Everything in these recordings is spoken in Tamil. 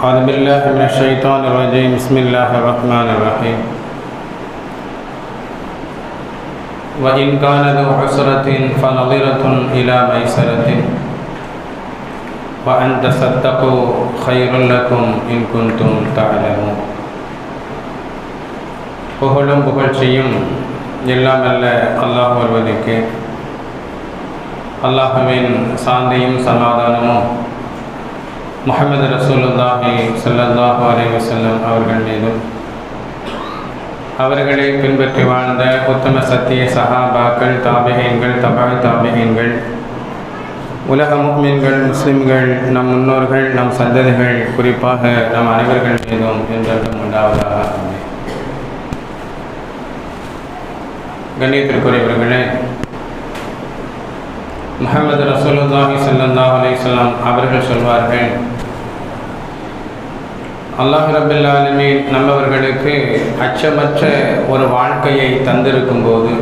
أعوذ بالله من الشيطان الرجيم بسم الله الرحمن الرحيم وإن كان ذو عسرة فنظرة إلى ميسرة وأن تصدقوا خير لكم إن كنتم تعلمون புகழும் புகழ்ச்சியும் எல்லாம் அல்ல அல்லாஹ் ஒருவனுக்கு அல்லாஹுவின் சாந்தியும் சமாதானமும் முகமது ரசூலுல்லாஹி சல்லாஹூ அலி வசல்லம் அவர்கள் மீதும் அவர்களை பின்பற்றி வாழ்ந்த உத்தம சத்திய சஹாபாக்கள் தாபிகீன்கள் தபால் தாபிகீன்கள் உலக முக்மீன்கள் முஸ்லிம்கள் நம் முன்னோர்கள் நம் சந்ததிகள் குறிப்பாக நம் அனைவர்கள் மீதும் என்றென்றும் உண்டாவதாக கண்ணியத்திற்குரியவர்களே முகமது ரசூலுல்லாஹி ஸல்லல்லாஹு அலைஹி வஸல்லம் அவர்கள் சொல்வார்கள் அல்லாஹ் ரபில் நல்லவர்களுக்கு அச்சமற்ற ஒரு வாழ்க்கையை தந்திருக்கும் போது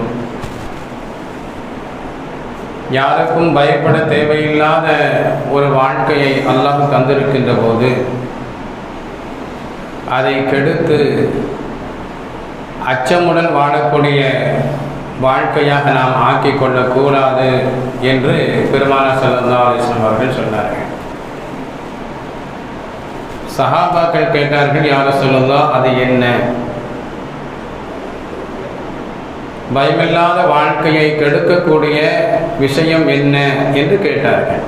யாருக்கும் பயப்பட தேவையில்லாத ஒரு வாழ்க்கையை அல்லாஹ் தந்திருக்கின்ற போது அதை கெடுத்து அச்சமுடன் வாழக்கூடிய வாழ்க்கையாக நாம் ஆக்கிக் கொள்ளக்கூடாது என்று பெருமான சல்லா அலிஸ்லாம் அவர்கள் சொன்னார்கள். சஹாபாக்கள் கேட்டார்கள் யார சொல்லுதா அது என்ன? பயமில்லாத வாழ்க்கையை கெடுக்கக்கூடிய விஷயம் என்ன? என்று கேட்டார்கள்.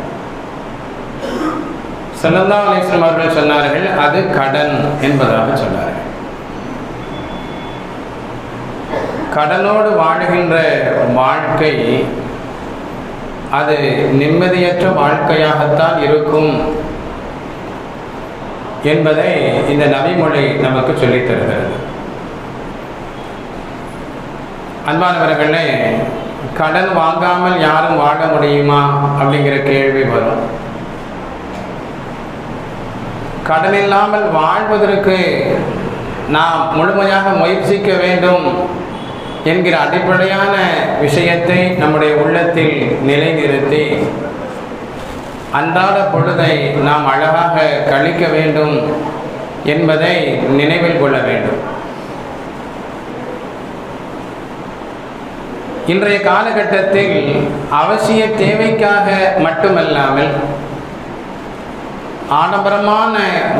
சல்லல்லா அலிஸ்லாம் அவர்கள் சொன்னார்கள் அது கடன் என்பதாக சொன்னார்கள். கடனோடு வாழுகின்ற வாழ்க்கை அது நிம்மதியற்ற வாழ்க்கையாகத்தான் இருக்கும். என்பதை இந்த நவிமொழி நமக்கு சொல்லித் தருகிறது. அன்பானவர்களே கடன் வாங்காமல் யாரும் வாழ முடியுமா அப்படிங்கிற கேள்வி வரும். கடன் இல்லாமல் வாழ்வதற்கு நாம் முழுமையாக முயற்சிக்க வேண்டும் என்கிற அடிப்படையான விஷயத்தை நம்முடைய உள்ளத்தில் நிலைநிறுத்தி அன்றாட பொழுதை நாம் அழகாக கழிக்க வேண்டும் என்பதை நினைவில் கொள்ள வேண்டும். இன்றைய காலகட்டத்தில் அவசிய தேவைக்காக மட்டுமல்லாமல் ஆடம்பரமான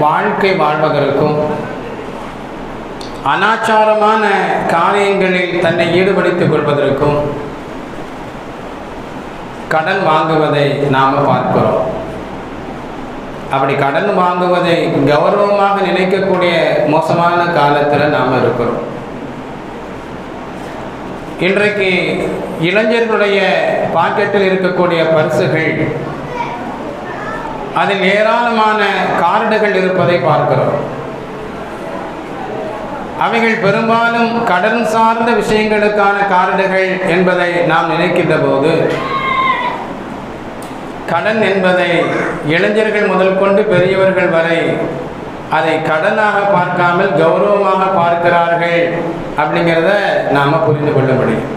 வாழ்க்கை வாழ்வதற்கும் அனாச்சாரமான காரியங்களில் தன்னை ஈடுபடுத்திக் கொள்வதற்கும் கடன் வாங்குவதை நாம் பார்க்கிறோம். அப்படி கடன் வாங்குவதை கௌரவமாக நினைக்கக்கூடிய மோசமான காலத்தில் நாம் இருக்கிறோம். இன்றைக்கு இளைஞர்களுடைய பாக்கெட்டில் இருக்கக்கூடிய பரிசுகள் அதில் ஏராளமான கார்டுகள் இருப்பதை பார்க்கிறோம். அவைகள் பெரும்பாலும் கடன் சார்ந்த விஷயங்களுக்கான கார்டுகள் என்பதை நாம் நினைக்கின்ற போது கடன் என்பதை இளைஞர்கள் முதல் கொண்டு பெரியவர்கள் வரை அதை கடனாக பார்க்காமல் கௌரவமாக பார்க்கிறார்கள் அப்படிங்கிறத நாம் புரிந்து கொள்ள முடியும்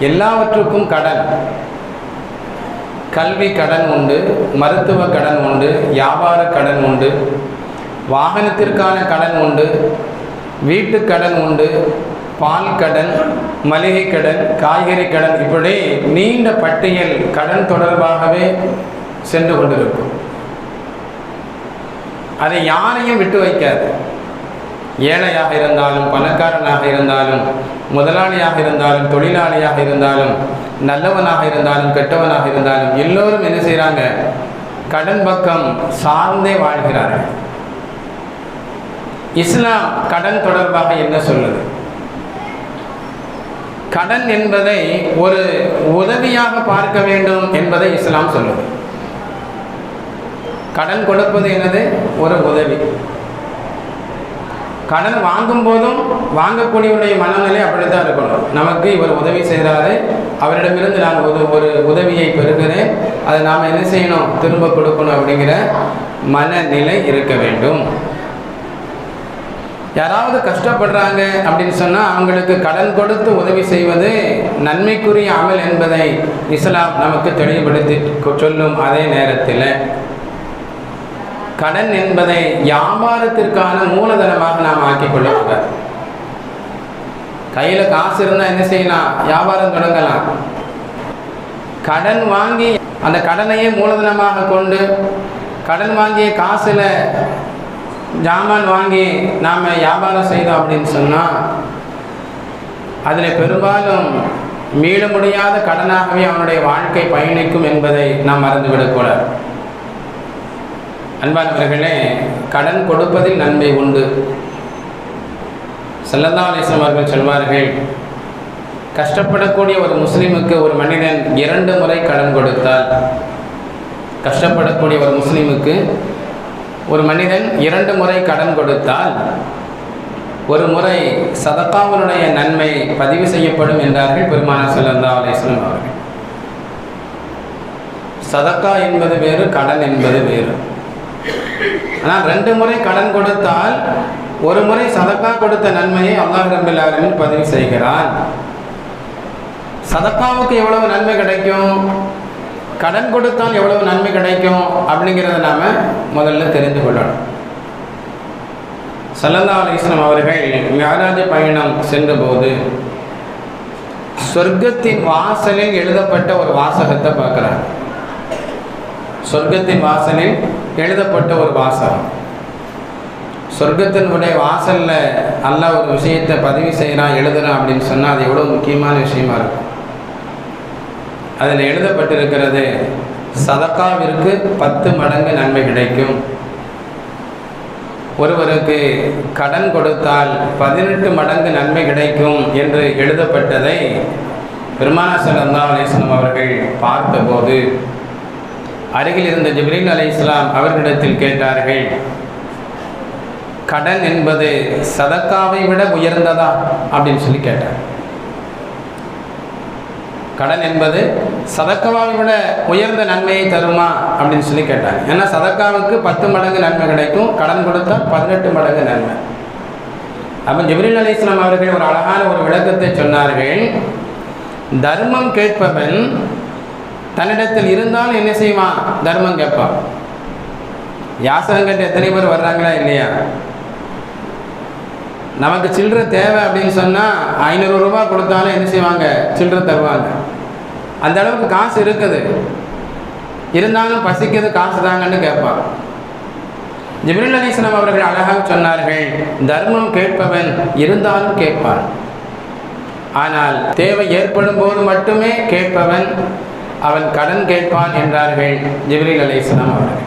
எல்லாவற்றுக்கும் கடன். கல்வி கடன் உண்டு மருத்துவ கடன் உண்டு வியாபார கடன் உண்டு வாகனத்திற்கான கடன் உண்டு வீட்டு கடன் உண்டு பால் கடன் மளிகை கடன் காய்கறி கடன் இப்படி நீண்ட பட்டியல் கடன் தொடர்பாகவே சென்று கொண்டிருக்கும். அதை யாரையும் விட்டு வைக்காது. ஏழையாக இருந்தாலும் பணக்காரனாக இருந்தாலும் முதலாளியாக இருந்தாலும் தொழிலாளியாக இருந்தாலும் நல்லவனாக இருந்தாலும் கெட்டவனாக இருந்தாலும் எல்லோரும் என்ன செய்கிறாங்க கடன் பக்கம் சார்ந்தே வாழ்கிறார்கள். இஸ்லாம் கடன் தொடர்பாக என்ன சொல்லுது? கடன் என்பதை ஒரு உதவியாக பார்க்க வேண்டும் என்பதை இஸ்லாம் சொல்லுது. கடன் கொடுப்பது என்னது? ஒரு உதவி. கடன் வாங்கும் போதும் வாங்கக்கூடியவருடைய மனநிலை அப்படித்தான் இருக்கணும். நமக்கு இவர் உதவி செய்கிறாரு அவரிடமிருந்து நான் ஒரு ஒரு உதவியை பெறுகிறேன். அதை நாம் என்ன செய்யணும்? திரும்ப கொடுக்கணும் அப்படிங்கிற மனநிலை இருக்க வேண்டும். யாராவது கஷ்டப்படுறாங்க அப்படின்னு சொன்னால் அவங்களுக்கு கடன் கொடுத்து உதவி செய்வது நன்மைக்குரிய அமல் என்பதை இஸ்லாம் நமக்கு தெளிவுபடுத்தி சொல்லும் அதே நேரத்தில் கடன் என்பதை வியாபாரத்திற்கான மூலதனமாக நாம் ஆக்கிக் கொள்ளக்கூடாது. கையில் காசு இருந்தால் என்ன செய்யலாம்? வியாபாரம் தொடங்கலாம். கடன் வாங்கி அந்த கடனையே மூலதனமாக கொண்டு கடன் வாங்கிய காசில் ஜாமான் வாங்கி நாம் வியாபாரம் செய்தோம் அப்படின்னு சொன்னால் அதில் பெரும்பாலும் மீள முடியாத கடனாகவே அவனுடைய வாழ்க்கை பயணிக்கும் என்பதை நாம் மறந்துவிடக்கூடாது அன்பானவர்களே கடன் கொடுப்பதில் நன்மை உண்டு. செல்லந்தாலேசம் அவர்கள் சொல்வார்கள் கஷ்டப்படக்கூடிய ஒரு முஸ்லீமுக்கு ஒரு மனிதன் இரண்டு முறை கடன் கொடுத்தால் கஷ்டப்படக்கூடிய ஒரு முஸ்லீமுக்கு ஒரு மனிதன் இரண்டு முறை கடன் கொடுத்தால் ஒரு முறை சதக்காவனுடைய நன்மை பதிவு செய்யப்படும் என்றார்கள் பெருமான செல்லல்லா அலிஸ்லாம் அவர்கள். சதக்கா என்பது வேறு கடன் என்பது வேறு. ஆனால் ரெண்டு முறை கடன் கொடுத்தால் ஒரு முறை சதக்கா கொடுத்த நன்மையை அல்லாஹ் ரபில் ஆலமின் பதிவு செய்கிறான். சதக்காவுக்கு எவ்வளவு நன்மை கிடைக்கும்? கடன் கொடுத்தால் எவ்வளவு நன்மை கிடைக்கும் அப்படிங்கிறத நாம் முதல்ல தெரிந்து கொள்ளணும். சல்லல்லா அலிஸ்லாம் அவர்கள் மியாராஜ பயணம் சென்றபோது சொர்க்கத்தின் வாசலில் எழுதப்பட்ட ஒரு வாசகத்தை பார்க்குறாங்க சொர்க்கத்தின் வாசலில் எழுதப்பட்ட ஒரு வாசகம். சொர்க்கத்தினுடைய வாசலில் நல்ல ஒரு விஷயத்தை பதிவு செய்கிறான் எழுதுகிறான் அப்படின்னு சொன்னால் அது எவ்வளோ முக்கியமான விஷயமா இருக்கும். அதில் எழுதப்பட்டிருக்கிறது சதக்காவிற்கு பத்து மடங்கு நன்மை கிடைக்கும். ஒருவருக்கு கடன் கொடுத்தால் பதினெட்டு மடங்கு நன்மை கிடைக்கும் என்று எழுதப்பட்டதை பெருமான சல்லா அலிஸ்லாம் அவர்கள் பார்த்தபோது அருகில் இருந்த ஜிப்ரீல் அலி இஸ்லாம் அவர்களிடத்தில் கேட்டார்கள் கடன் என்பது சதக்காவை விட உயர்ந்ததா? அப்படின்னு சொல்லி கேட்டார். கடன் என்பது சதக்காவை விட உயர்ந்த நன்மையை தருமா அப்படின்னு சொல்லி கேட்டாங்க. ஏன்னா சதக்காவுக்கு பத்து மடங்கு நன்மை கிடைக்கும் கடன் கொடுத்தா பதினெட்டு மடங்கு நன்மை. அப்போ ஜிப்ரீல் அலி இஸ்லாம் அவர்கள் ஒரு அழகான ஒரு விளக்கத்தை சொன்னார்கள். தர்மம் கேட்பவன் தன்னிடத்தில் இருந்தாலும் என்ன செய்வான்? தர்மம் கேட்பான். யாசகம் கேட்டு எத்தனை பேர் வர்றாங்களா இல்லையா? நமக்கு சில்லற தேவை அப்படின்னு சொன்னால் ஐநூறு ரூபா கொடுத்தாலும் என்ன செய்வாங்க? சில்லற தருவாங்க. அந்த அளவுக்கு காசு இருக்குது. இருந்தாலும் பசிக்கிறது காசு தாங்கன்னு கேட்பான் ஜிப்ரில் அலிஸ்லாம் அவர்கள் அழகாக சொன்னார்கள் தர்மம் கேட்பவன் இருந்தாலும் கேட்பான். ஆனால் தேவை ஏற்படும் போது மட்டுமே கேட்பவன் அவன் கடன் கேட்பான் என்றார்கள் ஜிப்ரீல் அவர்கள்.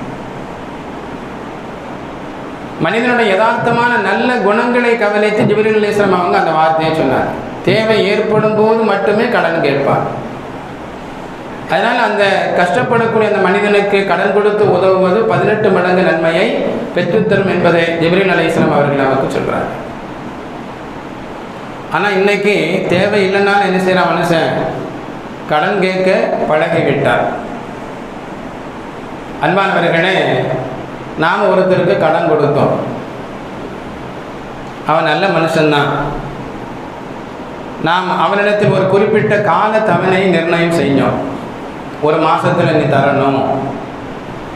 மனிதனுடைய யதார்த்தமான நல்ல குணங்களை கவனித்து ஜிப்ரீல் அலிஸ்லாம் அவங்க அந்த வார்த்தையை சொன்னார். தேவை ஏற்படும் போது மட்டுமே கடன் கேட்பார். அதனால் அந்த கஷ்டப்படக்கூடிய அந்த மனிதனுக்கு கடன் கொடுத்து உதவுவது பதினெட்டு மடங்கு நன்மையை பெற்றுத்தரும் என்பதை ஜிப்ரீல் அலிஸ்லாம் அவர்கள் நமக்கு சொல்கிறார் ஆனால் இன்னைக்கு தேவை இல்லைன்னாலும் என்ன செய்கிறான் மனுஷன்? கடன் கேட்க பழகிவிட்டார் அன்பானவர்களே நாம் ஒருத்தருக்கு கடன் கொடுத்தோம். அவன் நல்ல மனுஷன்தான். நாம் அவனிடத்தில் ஒரு குறிப்பிட்ட கால தவணை நிர்ணயம் செஞ்சோம் ஒரு மாதத்தில் நீ தரணும்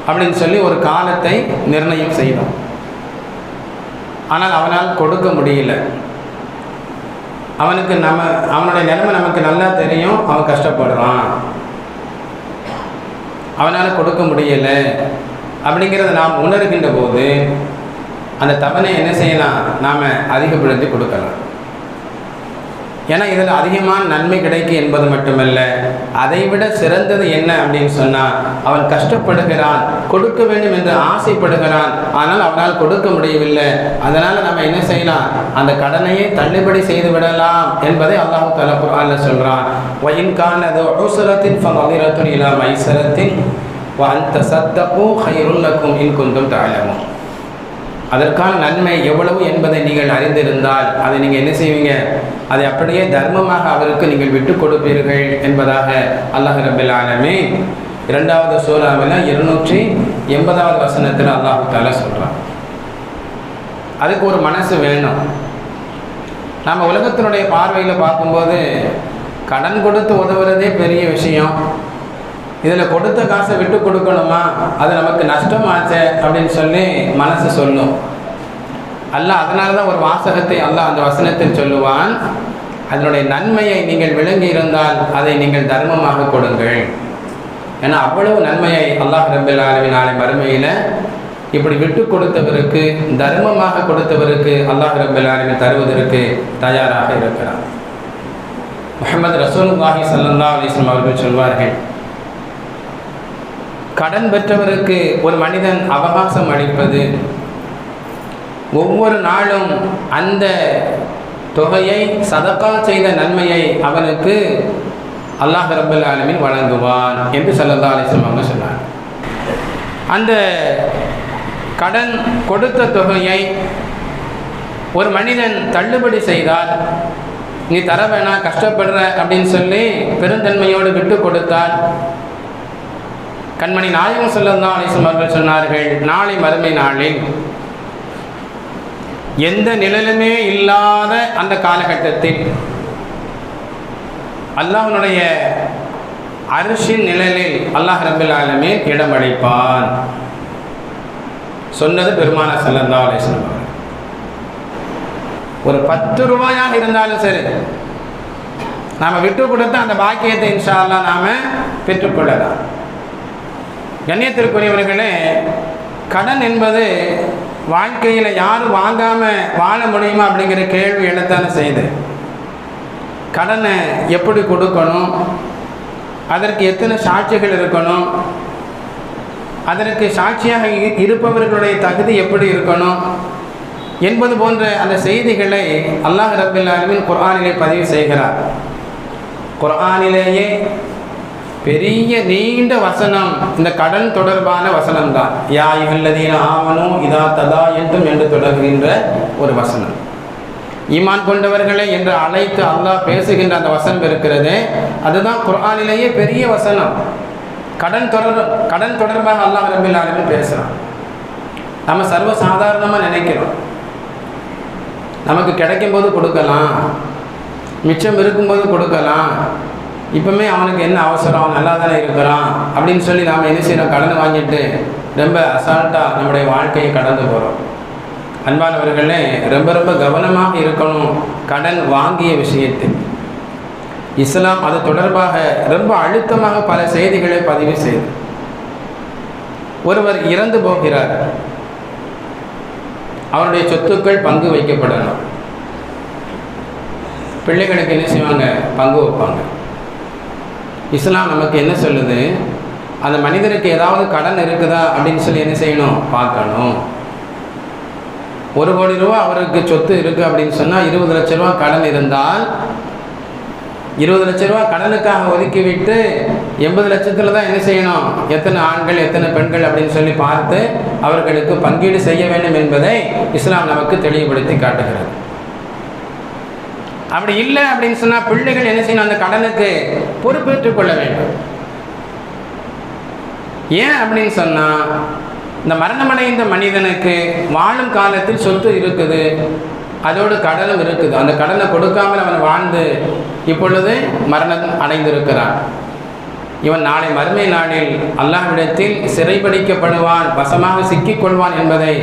அப்படின்னு சொல்லி ஒரு காலத்தை நிர்ணயம் செய்தோம். ஆனால் அவனால் கொடுக்க முடியல. அவனுக்கு நம்ம அவனுடைய நிலைமை நமக்கு நல்லா தெரியும். அவன் கஷ்டப்படுறான். அவனால் கொடுக்க முடியலை. அப்படிங்கிறத நாம் உணர்கின்ற போது அந்த தவணை என்ன செய்யலாம்? நாம் அதிகப்படுத்தி கொடுக்கலாம். ஏன்னா இதில் அதிகமான நன்மை கிடைக்கும் என்பது மட்டுமல்ல அதைவிட சிறந்தது என்ன அப்படின்னு சொன்னால் அவன் கஷ்டப்படுகிறான் கொடுக்க வேண்டும் என்று ஆசைப்படுகிறான் ஆனால் அவனால் கொடுக்க முடியவில்லை. அதனால் நம்ம என்ன செய்யலாம்? அந்த கடனையே தள்ளுபடி செய்து விடலாம் என்பதை அல்லாஹு தலா குரான்ல சொல்கிறான் ஒயின்கான் அது அவசரத்தின் ஃபமதிரத்தின் இலா மைசரத்தின் அந்த சத்தப்போ ஹைருல்லக்கும் இன் குந்தும் தாழமும் அதற்கான நன்மை எவ்வளவு என்பதை நீங்கள் அறிந்திருந்தால் அதை நீங்கள் என்ன செய்வீங்க? அதை அப்படியே தர்மமாக அவருக்கு நீங்கள் விட்டு கொடுப்பீர்கள் என்பதாக அல்லாஹ் ரபில் ஆலமே இரண்டாவது சூறாவில் இருநூற்றி எண்பதாவது வசனத்தில் அல்லாஹு தாலா சொல்கிறான் அதுக்கு ஒரு மனசு வேணும். நம்ம உலகத்தினுடைய பார்வையில் பார்க்கும்போது கடன் கொடுத்து உதவுறதே பெரிய விஷயம். இதில் கொடுத்த காசை விட்டு கொடுக்கணுமா? அது நமக்கு நஷ்டமாச்சே அப்படின்னு சொல்லி மனசு சொல்லும். அல்லாஹ் அதனால தான் ஒரு வாசகத்தை அல்லாஹ் அந்த வசனத்தில் சொல்லுவான் அதனுடைய நன்மையை நீங்கள் விளங்கி இருந்தால் அதை நீங்கள் தர்மமாக கொடுங்கள். ஏன்னா அவ்வளவு நன்மையை அல்லாஹ் ரபில் ஆலமின் நாளை மறுமையில் இப்படி விட்டு கொடுத்தவருக்கு தர்மமாக கொடுத்தவருக்கு அல்லாஹ் ரபில் ஆலமின் தருவதற்கு தயாராக இருக்கிறார் முகமது ரசூலுல்லாஹி சல்லா அலிஸ்லாம் அவர்கள் சொல்வார்கள் கடன் பெற்றவருக்கு ஒரு மனிதன் அவகாசம் அளிப்பது. ஒவ்வொரு நாளும் அந்த தொகையை சதக்கா செய்த நன்மையை அவனுக்கு அல்லாஹ் ரபுல் ஆலமின் வழங்குவான் என்று சல்லல்லா அலிஸ்லாம் அவங்க சொன்னார் அந்த கடன் கொடுத்த தொகையை ஒரு மனிதன் தள்ளுபடி செய்தால் நீ தர வேணாம் கஷ்டப்படுற அப்படின்னு சொல்லி பெருந்தன்மையோடு விட்டு கொடுத்தால் கண்மணி நாயகம் சொல்லந்தா அலிஸ்லம் அவர்கள் சொன்னார்கள். நாளை மறுமை நாளில் எந்த நிழலுமே இல்லாத அந்த காலகட்டத்தில் அல்லாஹனுடைய அரிசின் நிழலில் அல்லாஹ் ரபில் ஆலமே இடம் அளிப்பான். சொன்னது பெருமான சல்லந்தா அலிஸ்லம் ஒரு பத்து ரூபாயாக இருந்தாலும் சரி நாம் விட்டு கொடுத்த அந்த பாக்கியத்தை இன்ஷா அல்லா நாம் பெற்றுக்கொள்ளலாம் கண்ணியத்திற்குரியவர்களே கடன் என்பது வாழ்க்கையில் யாரும் வாங்காமல் வாழ முடியுமா அப்படிங்கிற கேள்வி எழுத்தான செய்யுது கடனை எப்படி கொடுக்கணும் அதற்கு எத்தனை சாட்சிகள் இருக்கணும் அதற்கு சாட்சியாக இருப்பவர்களுடைய தகுதி எப்படி இருக்கணும் என்பது போன்ற அந்த செய்திகளை அல்லாஹ் ரபில் குரானிலே குர்ஆனிலே பதிவு செய்கிறார். குர்ஆனிலேயே பெரிய நீண்ட வசனம். இந்த கடன் தொடர்பான வசனம் தான் யா இவல்லதீன ஆவனும் இதா ததா என்றும் என்று தொடர்கின்ற ஒரு வசனம். ஈமான் கொண்டவர்களே என்று அழைத்து அல்லாஹ் பேசுகின்ற அந்த வசனம் இருக்கிறது. அதுதான் குரானிலேயே பெரிய வசனம். கடன் தொடர் கடன் தொடர்பாக அல்லாஹ் ரபில் பேசுகிறான் நம்ம சர்வ சாதாரணமாக நினைக்கிறோம். நமக்கு கிடைக்கும் போது கொடுக்கலாம். மிச்சம் இருக்கும்போது கொடுக்கலாம். இப்பவுமே அவனுக்கு என்ன அவசரம்? அவன் நல்லா தானே இருக்கிறான்? அப்படின்னு சொல்லி நாம் என்ன செய்யறோம்? கடன் வாங்கிட்டு ரொம்ப அசால்ட்டாக நம்முடைய வாழ்க்கையை கடந்து போகிறோம் அன்பானவர்களே ரொம்ப ரொம்ப கவனமாக இருக்கணும் கடன் வாங்கிய விஷயத்தில். இஸ்லாம் அது தொடர்பாக ரொம்ப அழுத்தமாக பல செய்திகளை பதிவு செய்து. ஒருவர் இறந்து போகிறார். அவருடைய சொத்துக்கள் பங்கு வைக்கப்படணும். பிள்ளைகளுக்கு என்ன செய்வாங்க? பங்கு வைப்பாங்க. இஸ்லாம் நமக்கு என்ன சொல்லுது? அந்த மனிதனுக்கு ஏதாவது கடன் இருக்குதா அப்படின்னு சொல்லி என்ன செய்யணும்? பார்க்கணும். ஒரு கோடி ரூபா அவருக்கு சொத்து இருக்குது அப்படின்னு சொன்னால் இருபது லட்ச ரூபா கடன் இருந்தால் இருபது லட்ச ரூபா கடனுக்காக ஒதுக்கிவிட்டு எண்பது லட்சத்தில் தான் என்ன செய்யணும்? எத்தனை ஆண்கள் எத்தனை பெண்கள் அப்படின்னு சொல்லி பார்த்து அவர்களுக்கு பங்கீடு செய்ய வேண்டும் என்பதை இஸ்லாம் நமக்கு தெளிவுபடுத்தி காட்டுகிறது. அப்படி இல்லை அப்படின்னு சொன்னால் பிள்ளைகள் என்ன செய்யணும்? அந்த கடனுக்கு பொறுப்பேற்றுக் கொள்ள வேண்டும். ஏன் அப்படின்னு சொன்னால் இந்த மரணமடைந்த மனிதனுக்கு வாழும் காலத்தில் சொத்து இருக்குது அதோடு கடனும் இருக்குது. அந்த கடனை கொடுக்காமல் அவன் வாழ்ந்து இப்பொழுது மரணம் அடைந்திருக்கிறான். இவன் நாளை மறுமை நாளில் அல்லாஹ்விடத்தில் சிறைபிடிக்கப்படுவான் வசமாக சிக்கிக்கொள்வான் என்பதை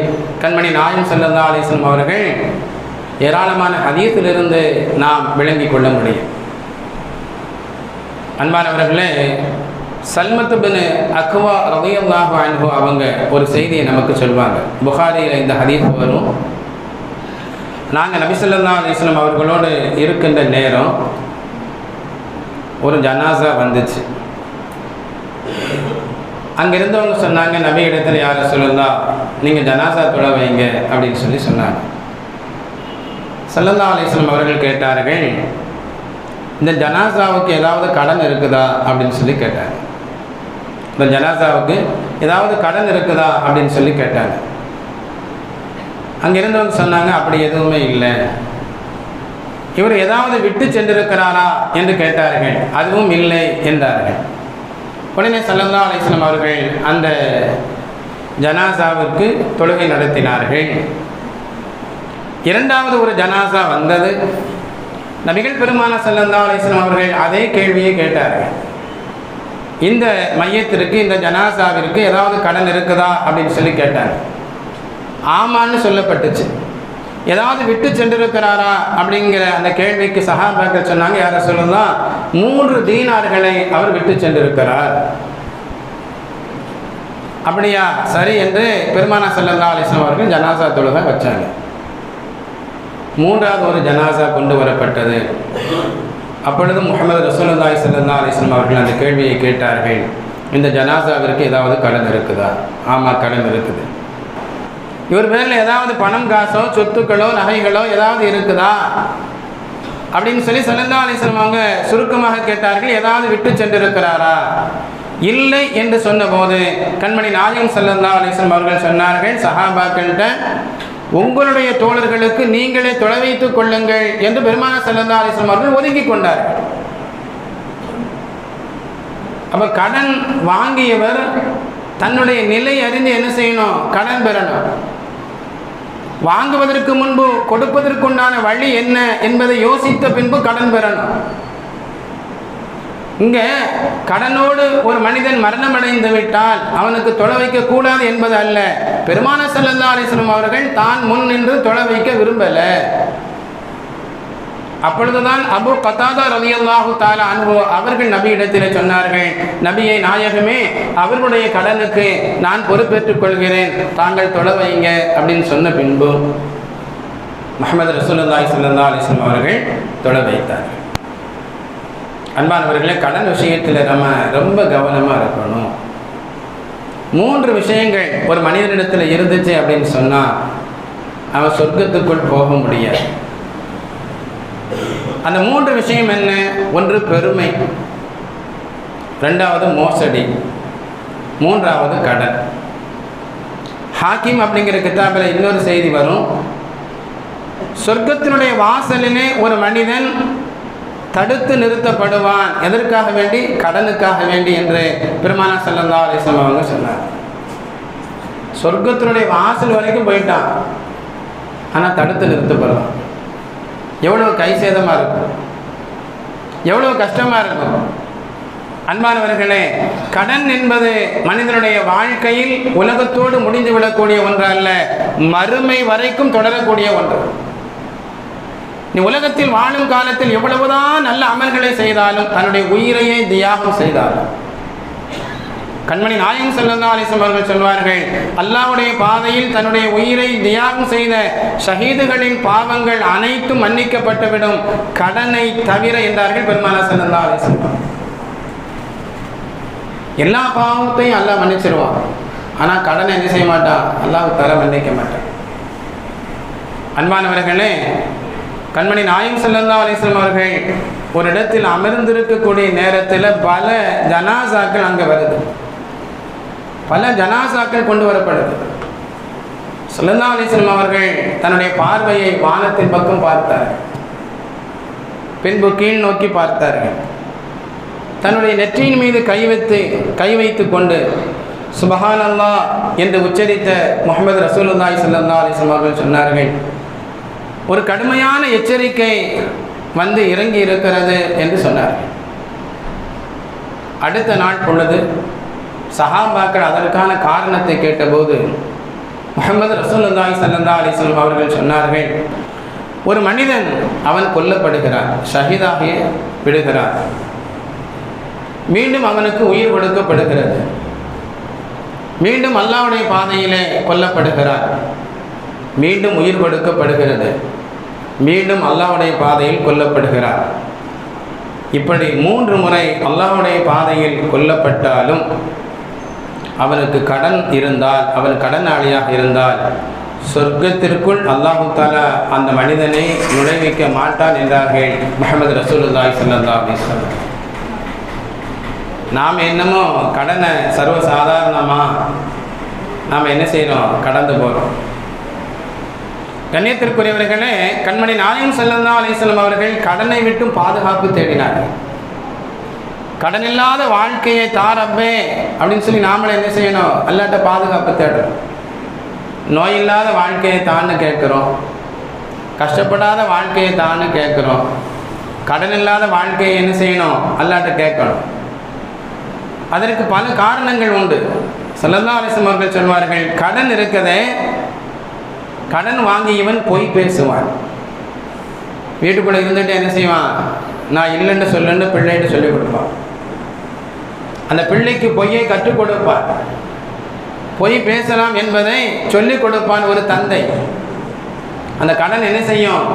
கண்மணி நாயம் செல்லந்தா அலிஸ்லம் அவர்கள் ஏராளமான ஹதீஸிலிருந்து நாம் விளங்கிக் கொள்ள முடியும். அன்பானவர்களே சல்மத்து பின் அக்வா ரதையல்லாஹு அன்ஹு அவங்க ஒரு செய்தியை நமக்கு சொல்வாங்க. புகாரியில் இந்த ஹதீஸ் வரும். நாங்கள் நபிசல்லா அலிஸ்லம் அவர்களோடு இருக்கின்ற நேரம் ஒரு ஜனாசா வந்துச்சு. அங்கே இருந்தவங்க சொன்னாங்க நபி இடத்துல யாரை சொல்லுந்தா நீங்கள் ஜனாசா தொட வைங்க அப்படின்னு சொல்லி சொன்னாங்க. சல்லல்லா அலிஸ்லாம் அவர்கள் கேட்டார்கள் இந்த ஜனாசாவுக்கு ஏதாவது கடன் இருக்குதா அப்படின்னு சொல்லி கேட்டாங்க இந்த ஜனாசாவுக்கு ஏதாவது கடன் இருக்குதா அப்படின்னு சொல்லி கேட்டாங்க அங்கிருந்தவங்க சொன்னாங்க அப்படி எதுவுமே இல்லை. இவர் ஏதாவது விட்டு சென்றிருக்கிறாரா என்று கேட்டார்கள். அதுவும் இல்லை என்றார்கள். உடனே சல்லல்லா அலிஸ்லாம் அவர்கள் அந்த ஜனாசாவிற்கு தொழுகை நடத்தினார்கள். இரண்டாவது ஒரு ஜனாசா வந்தது. நபிகள் பெருமான சல்லல்லா அலிஸ்லாம் அவர்கள் அதே கேள்வியை கேட்டார்கள் இந்த மையத்திற்கு இந்த ஜனாசாவிற்கு ஏதாவது கடன் இருக்குதா அப்படின்னு சொல்லி கேட்டாங்க ஆமான்னு சொல்லப்பட்டுச்சு. ஏதாவது விட்டு சென்றிருக்கிறாரா அப்படிங்கிற அந்த கேள்விக்கு சகாபாக்கள் சொன்னாங்க யார சொல்லலாம் மூன்று தீனார்களை அவர் விட்டு சென்றிருக்கிறார். அப்படியா? சரி என்று பெருமானா சல்லல்லா அலிஸ்லாம் அவர்கள் ஜனாசா தொழுகை வச்சாங்க. மூன்றாவது ஒரு ஜனாசா கொண்டு வரப்பட்டது. அப்பொழுது முகமது ரசூலுல்லாய் சல்லா அலிஸ்லாம் அவர்கள் அந்த கேள்வியை கேட்டார்கள். இந்த ஜனாசாவிற்கு ஏதாவது கடன் இருக்குதா? ஆமாம் கடன் இருக்குது. இவர் பேரில் ஏதாவது பணம் காசோ சொத்துக்களோ நகைகளோ ஏதாவது இருக்குதா? அப்படின்னு சொல்லி சல்லல்லா அலிஸ்லாம் அவங்க சுருக்கமாக கேட்டார்கள். ஏதாவது விட்டு சென்றிருக்கிறாரா? இல்லை என்று சொன்னபோது கண்மணி நாயகம் சல்லல்லா அலிஸ்லாம் அவர்கள் சொன்னார்கள் சஹாபாக்கள்கிட்ட உங்களுடைய தோழர்களுக்கு நீங்களே தொலை வைத்துக் கொள்ளுங்கள் என்று பெருமான சல்லல்லா அலிஸ்லாம் அவர்கள் ஒதுக்கி கொண்டார் அப்ப கடன் வாங்கியவர் தன்னுடைய நிலை அறிந்து என்ன செய்யணும்? கடன் பெறணும். வாங்குவதற்கு முன்பு கொடுப்பதற்குண்டான வழி என்ன என்பதை யோசித்த பின்பு கடன் பெறணும். இங்கே கடனோடு ஒரு மனிதன் மரணமடைந்து விட்டால் அவனுக்கு தொலை வைக்க கூடாது என்பது அல்ல. பெருமான சல்லல்லா அலிஸ்லம் அவர்கள் தான் முன் நின்று தொலை வைக்க விரும்பல. அப்பொழுதுதான் அபு கத்தாதா ரலியல்லாஹு தாலா அன்பு அவர்கள் நபியிடத்தில் சொன்னார்கள் நபியை நாயகமே அவர்களுடைய கடனுக்கு நான் பொறுப்பேற்றுக் கொள்கிறேன். தாங்கள் தொலை வைங்க அப்படின்னு சொன்ன பின்பு முகமது ரசூலுல்லாஹி ஸல்லல்லாஹு அலைஹி அவர்கள் தொலை வைத்தார்கள். அன்பானவர்களே கடன் விஷயத்தில் நம்ம ரொம்ப கவனமாக இருக்கணும். மூன்று விஷயங்கள் ஒரு மனிதனிடத்தில் இருந்துச்சு அப்படின்னு சொன்னால் அவன் சொர்க்கத்துக்குள் போக முடியாது. அந்த மூன்று விஷயம் என்ன? ஒன்று பெருமை. ரெண்டாவது மோசடி. மூன்றாவது கடன். ஹாக்கிம் அப்படிங்கிற கிட்டாபில் இன்னொரு செய்தி வரும். சொர்க்கத்தினுடைய வாசலிலே ஒரு மனிதன் தடுத்து நிறுத்தப்படுவான். எதற்காக வேண்டி? கடனுக்காக வேண்டி என்று பெருமானா செல்லந்தா அலிஸ்லாம் அவங்க சொன்னார். சொர்க்கத்தினுடைய வாசல் வரைக்கும் போயிட்டான். ஆனால் தடுத்து நிறுத்தப்படுவான் எவ்வளோ கை சேதமாக இருக்கும். எவ்வளோ கஷ்டமாக இருக்கும். அன்பானவர்களே கடன் என்பது மனிதனுடைய வாழ்க்கையில் உலகத்தோடு முடிந்து விடக்கூடிய ஒன்று அல்ல மறுமை வரைக்கும் தொடரக்கூடிய ஒன்று. நீ உலகத்தில் வாழும் காலத்தில் எவ்வளவுதான் நல்ல அமல்களை செய்தாலும் தன்னுடைய உயிரையே தியாகம் செய்தாலும். கண்மணி நாயகம் செல்லல்லா அலிஸ்லம் அவர்கள் சொல்வார்கள் அல்லாஹ்வுடைய பாதையில் தன்னுடைய உயிரை தியாகம் செய்த ஷஹீதுகளின் பாவங்கள் அனைத்தும் மன்னிக்கப்பட்டுவிடும். கடனை தவிர என்றார்கள் பெருமானா செல்லல்லா அலிஸ்லம் எல்லா பாவத்தையும் அல்லாஹ் மன்னிச்சிருவான். ஆனால் கடனை என்ன செய்ய மாட்டான்? அல்லாஹ் தர மன்னிக்க மாட்டான். அன்பானவர்களே கண்மணி நாயும் செல்லல்லா அலிஸ்லாம் அவர்கள் ஒரு இடத்தில் அமர்ந்திருக்கக்கூடிய நேரத்தில் பல ஜனாசாக்கள் அங்கே வருது. பல ஜனாசாக்கள் கொண்டு வரப்படுது. சல்லல்லா அலிஸ்லாம் அவர்கள் தன்னுடைய பார்வையை வானத்தின் பக்கம் பார்த்தார். பின்பு கீழ் நோக்கி பார்த்தார்கள். தன்னுடைய நெற்றியின் மீது கை வைத்து கை வைத்து கொண்டு சுபஹான் அல்லா என்று உச்சரித்த முகமது ரசூலுல்லாய் சல்லா அலிஸ்லாம் அவர்கள் சொன்னார்கள். ஒரு கடுமையான எச்சரிக்கை வந்து இறங்கி இருக்கிறது என்று சொன்னார். அடுத்த நாள் பொழுது சஹாபாக்கள் அதற்கான காரணத்தை கேட்டபோது முகமது ரசூலுல்லாய் சல்லா அலிஸ்லாம் அவர்கள் சொன்னார்கள் ஒரு மனிதன் அவன் கொல்லப்படுகிறான் ஷஹீதாகிய விடுகிறான். மீண்டும் அவனுக்கு உயிர் கொடுக்கப்படுகிறது. மீண்டும் அல்லாவுடைய பாதையிலே கொல்லப்படுகிறார் மீண்டும் உயிர் கொடுக்கப்படுகிறது. மீண்டும் அல்லாவுடைய பாதையில் கொல்லப்படுகிறார். இப்படி மூன்று முறை அல்லாவுடைய பாதையில் கொல்லப்பட்டாலும் அவனுக்கு கடன் இருந்தால் அவன் கடனாளியாக இருந்தால் சொர்க்கத்திற்குள் அல்லாஹு தாலா அந்த மனிதனை நுழைவிக்க மாட்டான் என்றார்கள் முகமது ரசூலுல்லாய் சல்லா அலிஸ்லாம் நாம் என்னமோ கடனை சர்வசாதாரணமாக நாம் என்ன செய்கிறோம் கடந்து போகிறோம் கண்ணியத்திற்குரியவர்களே கண்மணி நாயன் செல்லந்தா அலிஸ்லம் அவர்கள் கடனை விட்டும் பாதுகாப்பு தேடினார்கள். கடன் இல்லாத வாழ்க்கையை தாரப்பே அப்படின்னு சொல்லி நாமளே என்ன செய்யணும்? அல்லாட்ட பாதுகாப்பு தேடுறோம். நோய் இல்லாத வாழ்க்கையை தான்னு கேட்குறோம். கஷ்டப்படாத வாழ்க்கையை தான்னு கேட்குறோம். கடன் இல்லாத வாழ்க்கையை என்ன செய்யணும்? அல்லாட்ட கேட்கணும். அதற்கு பல காரணங்கள் உண்டு. செல்லந்தா அலிஸ்லம் அவர்கள் சொல்வார்கள் கடன் இருக்கதே கடன் வாங்கியவன் பொய் பேசுவான். வீட்டுக்குள்ளே இருந்துட்டு என்ன செய்வான்? நான் இல்லைன்னு சொல்லுன்னு பிள்ளைகிட்ட சொல்லிக் கொடுப்பான். அந்த பிள்ளைக்கு பொய்யை கற்றுக் கொடுப்பான். பொய் பேசலாம் என்பதை சொல்லிக் கொடுப்பான் ஒரு தந்தை. அந்த கடன் என்ன செய்யும்?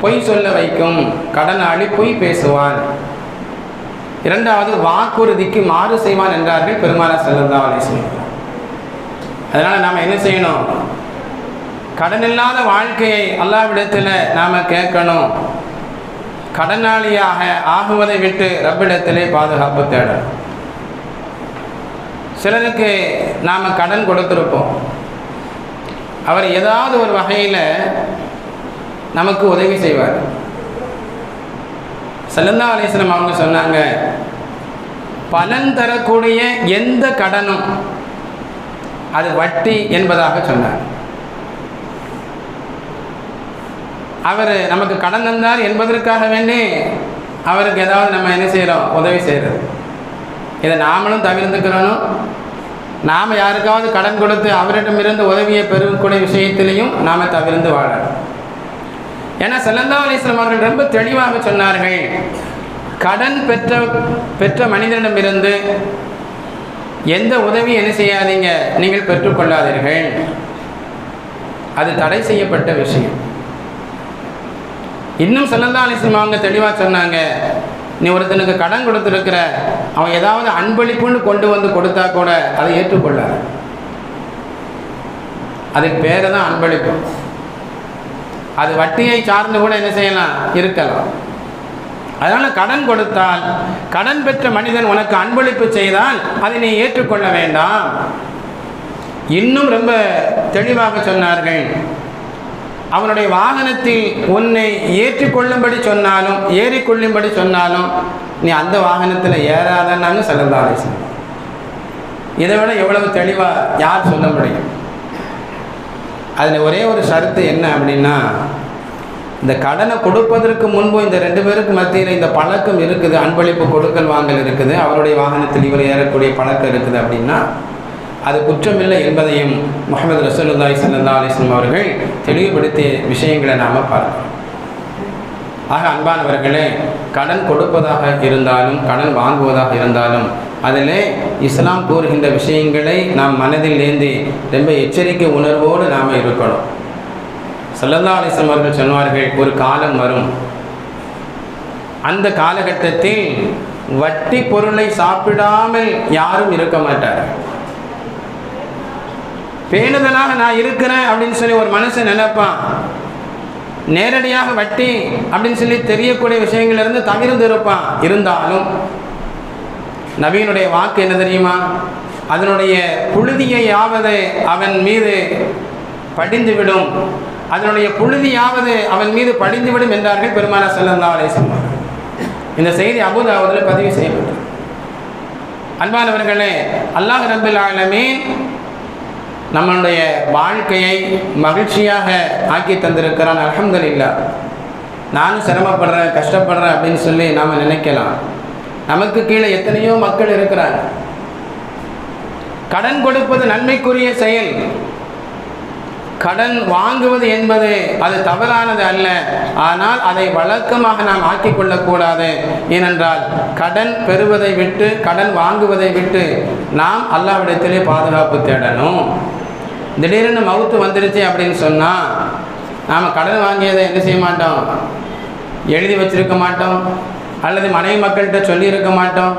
பொய் சொல்ல வைக்கும். கடனாளி பொய் பேசுவான். இரண்டாவது வாக்குறுதிக்கு மாறு செய்வான் என்றார்கள் பெருமானா செல்லந்தா அலிஸ்லம் அதனால் நாம் என்ன செய்யணும்? கடன் இல்லாத வாழ்க்கையை அல்லாவிடத்தில் நாம் கேட்கணும். கடனாளியாக ஆகுவதை விட்டு ரப்பிடத்திலே பாதுகாப்பு தேடணும். சிலருக்கு நாம் கடன் கொடுத்துருப்போம். அவர் ஏதாவது ஒரு வகையில் நமக்கு உதவி செய்வார். சல்லல்லா அலிஸ்லம் அவங்க சொன்னாங்க பலன் தரக்கூடிய எந்த கடனும் அது வட்டி என்பதாக சொன்னார் அவர் நமக்கு கடன் தந்தார் என்பதற்காக வேண்டி அவருக்கு ஏதாவது நம்ம என்ன செய்கிறோம் உதவி செய்கிறது இதை நாமளும் தவிர்த்துக்கிறோம் நாம் யாருக்காவது கடன் கொடுத்து அவரிடமிருந்து உதவியை பெறக்கூடிய விஷயத்திலையும் நாம் தவிர்த்து வாழணும். ஏன்னா செல்லந்தா அலிஸ்லாம் அவர்கள் ரொம்ப தெளிவாக சொன்னார்கள். கடன் பெற்ற பெற்ற மனிதனிடமிருந்து எந்த உதவி என்ன செய்யாதீங்க? நீங்கள் பெற்றுக்கொள்ளாதீர்கள் அது தடை செய்யப்பட்ட விஷயம். இன்னும் செல்லந்தா அலிஸ்லாம் அவங்க தெளிவாக சொன்னாங்க. நீ ஒருத்தனுக்கு கடன் கொடுத்துருக்கிற அவன் ஏதாவது அன்பளிப்புன்னு கொண்டு வந்து கொடுத்தா கூட அதை ஏற்றுக்கொள்ளாது. அதுக்கு பேர் தான் அன்பளிப்பு. அது வட்டியை சார்ந்து கூட என்ன செய்யலாம்? இருக்கலாம். அதனால் கடன் கொடுத்தால் கடன் பெற்ற மனிதன் உனக்கு அன்பளிப்பு செய்தால் அதை நீ ஏற்றுக்கொள்ள வேண்டாம். இன்னும் ரொம்ப தெளிவாக சொன்னார்கள். அவனுடைய வாகனத்தில் உன்னை ஏற்றிக்கொள்ளும்படி சொன்னாலும் ஏறிக்கொள்ளும்படி சொன்னாலும் நீ அந்த வாகனத்தில் ஏறாதன்னாங்க செல்லந்தாலே இதை விட எவ்வளவு தெளிவாக யார் சொல்ல முடியும்? அதில் ஒரே ஒரு ஷரத்து என்ன அப்படின்னா இந்த கடனை கொடுப்பதற்கு முன்பு இந்த ரெண்டு பேருக்கு மத்தியில் இந்த பழக்கம் இருக்குது அன்பளிப்பு கொடுக்கல் வாங்கல் இருக்குது அவருடைய வாகனத்தில் இவர் ஏறக்கூடிய பழக்கம் இருக்குது அப்படின்னா அது குற்றமில்லை என்பதையும் முகமது ரசூலுல்லாய் சல்லா அலிஸ்லம் அவர்கள் தெளிவுபடுத்திய விஷயங்களை நாம் பார்க்கிறோம். ஆக அன்பானவர்களே கடன் கொடுப்பதாக இருந்தாலும் கடன் வாங்குவதாக இருந்தாலும் அதில் இஸ்லாம் கூறுகின்ற விஷயங்களை நாம் மனதில் ஏந்தி ரொம்ப எச்சரிக்கை உணர்வோடு நாம் இருக்கணும். சல்லல்லா அலிஸ்லம் அவர்கள் சொன்னார்கள் ஒரு காலம் வரும். அந்த காலகட்டத்தில் வட்டி பொருளை சாப்பிடாமல் யாரும் இருக்க மாட்டார்கள். பேணுதலாக நான் இருக்கிறேன் அப்படின்னு சொல்லி ஒரு மனுஷன் நினைப்பான். நேரடியாக வட்டி அப்படின்னு சொல்லி தெரியக்கூடிய விஷயங்கள்லேருந்து தவிர்ந்து இருப்பான். இருந்தாலும் நவீனுடைய வாக்கு என்ன தெரியுமா? அதனுடைய புழுதியையாவது அவன் மீது படிந்துவிடும். அதனுடைய புழுதியாவது அவன் மீது படிந்துவிடும் என்றார்கள் பெருமான செல்லந்தா அலேசம் இந்த செய்தி அபுதாவதில் பதிவு செய்யப்பட்டது. அன்பானவர்களே அல்லாஹ் ரபில் ஆலமீன் நம்மளுடைய வாழ்க்கையை மகிழ்ச்சியாக ஆக்கி தந்திருக்கிறான். அலமதுல்லா நானும் சிரமப்படுறேன் கஷ்டப்படுறேன் அப்படின்னு சொல்லி நாம் நினைக்கலாம். நமக்கு கீழே எத்தனையோ மக்கள் இருக்கிறாங்க. கடன் கொடுப்பது நன்மைக்குரிய செயல். கடன் வாங்குவது என்பது அது தவறானது அல்ல. ஆனால் அதை வழக்கமாக நாம் ஆக்கிக் கொள்ளக்கூடாது. ஏனென்றால் கடன் பெறுவதை விட்டு கடன் வாங்குவதை விட்டு நாம் அல்லாவிடத்திலே பாதுகாப்பு தேடணும். திடீர்னு மவுத்து வந்துருச்சு அப்படின்னு சொன்னால் நாம் கடன் வாங்கியதை என்ன செய்ய மாட்டோம்? எழுதி வச்சிருக்க மாட்டோம். அல்லது மனைவி மக்கள்கிட்ட சொல்லியிருக்க மாட்டோம்.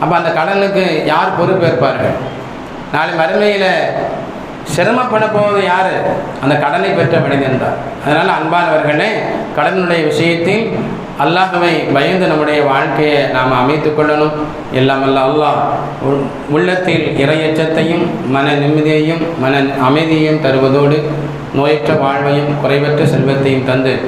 அப்போ அந்த கடனுக்கு யார் பொறுப்பேற்பார்கள் நாளை மறுமையில் சிரமப்பட போவது யார்? அந்த கடனை பெற்ற மனிதன் தான். அதனால் அன்பானவர்களே கடனுடைய விஷயத்தில் அல்லாஹுவை பயந்து நம்முடைய வாழ்க்கையை நாம் அமைத்து கொள்ளணும். எல்லாம் அல்லாஹ். உள்- உள்ளத்தில் இரையச்சத்தையும் மன நிம்மதியையும் மன அமைதியையும் தருவதோடு நோயற்ற வாழ்வையும் குறைவற்ற செல்வத்தையும் தந்து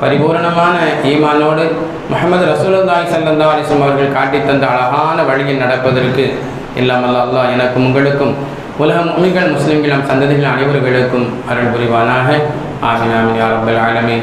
பரிபூரணமான ஈமானோடு முகமது ரசூலுல்லாஹி ஸல்லல்லாஹு அலைஹி அவர்கள் காட்டித் தந்த அழகான வழியில் நடப்பதற்கு எல்லாம் அல்லாஹ் எனக்கும் உங்களுக்கும் உலகம் உமிகள் முஸ்லிம்கள் நம் சந்ததிகள் அனைவர்களுக்கும் அருள் புரிவானாக. ஆமீன் ஆமீன் யா ரப்பல்